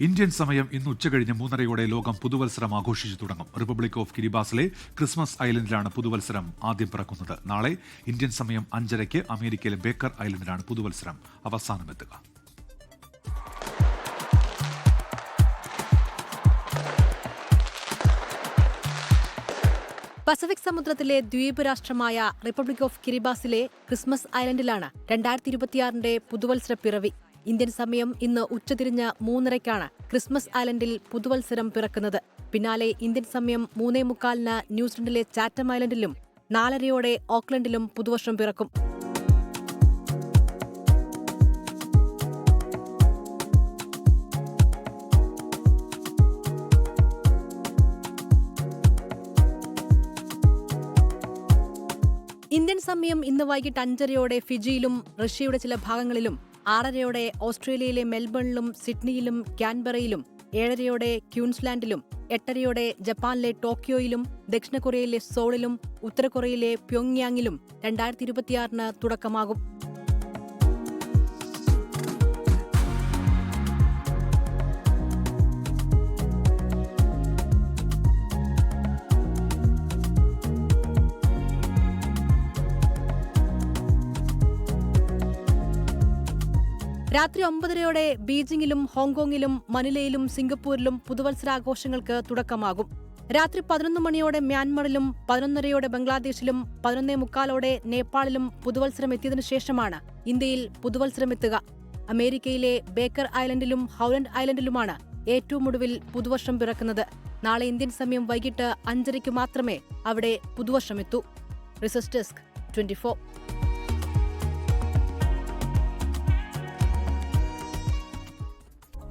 Indian സമയം ഇന്ന് ഉച്ചകഴിഞ്ഞ് മൂന്നരയോടെ ലോകം പുതുവത്സരം ആഘോഷിച്ചു തുടങ്ങും. റിപ്പബ്ലിക് ഓഫ് കിരിബാസിലെ ക്രിസ്മസ് ഐലൻഡിലാണ് പുതുവത്സരം ആദ്യം പിറക്കുന്നത്. നാളെ ഇന്ത്യൻ സമയം അഞ്ചരയ്ക്ക് അമേരിക്കയിലെ ബേക്കർ ഐലൻഡിലാണ് പുതുവത്സരം. അവസാനമെത്തുക. പസഫിക് സമുദ്രത്തിലെ ദ്വീപ് രാഷ്ട്രമായ റിപ്പബ്ലിക് ഓഫ് കിരിബാസിലെ ക്രിസ്മസ് ഐലൻഡിലാണ് രണ്ടായിരത്തി ഇരുപത്തിയാറിന്റെ പുതുവത്സര പിറവി. ഇന്ത്യൻ സമയം ഇന്ന് ഉച്ചതിരിഞ്ഞ് മൂന്നരയ്ക്കാണ് ക്രിസ്മസ് ഐലൻഡിൽ പുതുവത്സരം പിറക്കുന്നത്. പിന്നാലെ ഇന്ത്യൻ സമയം മൂന്നേ മുക്കാലിന് ന്യൂസിലൻഡിലെ ചാറ്റം ഐലൻഡിലും നാലരയോടെ ഓക്ലൻഡിലും പുതുവർഷം പിറക്കും. ഇന്ത്യൻ സമയം ഇന്ന് വൈകിട്ട് അഞ്ചരയോടെ ഫിജിയിലും റഷ്യയുടെ ചില ഭാഗങ്ങളിലും ആറരയോടെ ഓസ്ട്രേലിയയിലെ മെൽബണിലും സിഡ്നിയിലും ക്യാൻബറയിലും ഏഴരയോടെ ക്യൂൻസ്ലാൻഡിലും എട്ടരയോടെ ജപ്പാനിലെ ടോക്കിയോയിലും ദക്ഷിണ കൊറിയയിലെ സോളിലും ഉത്തര കൊറിയയിലെ പ്യോങ്യാങ്ങിലും രണ്ടായിരത്തി ഇരുപത്തിയാറിന് തുടക്കമാകും. രാത്രി ഒമ്പതരയോടെ ബീജിംഗിലും ഹോങ്കോങ്ങിലും മനിലയിലും സിംഗപ്പൂരിലും പുതുവത്സരാഘോഷങ്ങൾക്ക് തുടക്കമാകും. രാത്രി പതിനൊന്ന് മണിയോടെ മ്യാൻമറിലും പതിനൊന്നരയോടെ ബംഗ്ലാദേശിലും പതിനൊന്നേ മുക്കാലോടെ നേപ്പാളിലും പുതുവത്സരം എത്തിയതിനു ശേഷമാണ് ഇന്ത്യയിൽ പുതുവത്സരം എത്തുക അമേരിക്കയിലെ ബേക്കർ ഐലൻഡിലും ഹൗലൻഡ് ഐലൻഡിലുമാണ് ഏറ്റവും ഒടുവിൽ പുതുവർഷം പിറക്കുന്നത്. നാളെ ഇന്ത്യൻ സമയം വൈകിട്ട് അഞ്ചരയ്ക്ക് മാത്രമേ അവിടെ പുതുവർഷം എത്തൂ റിസർച്ച് ഡെസ്ക് ട്വന്റി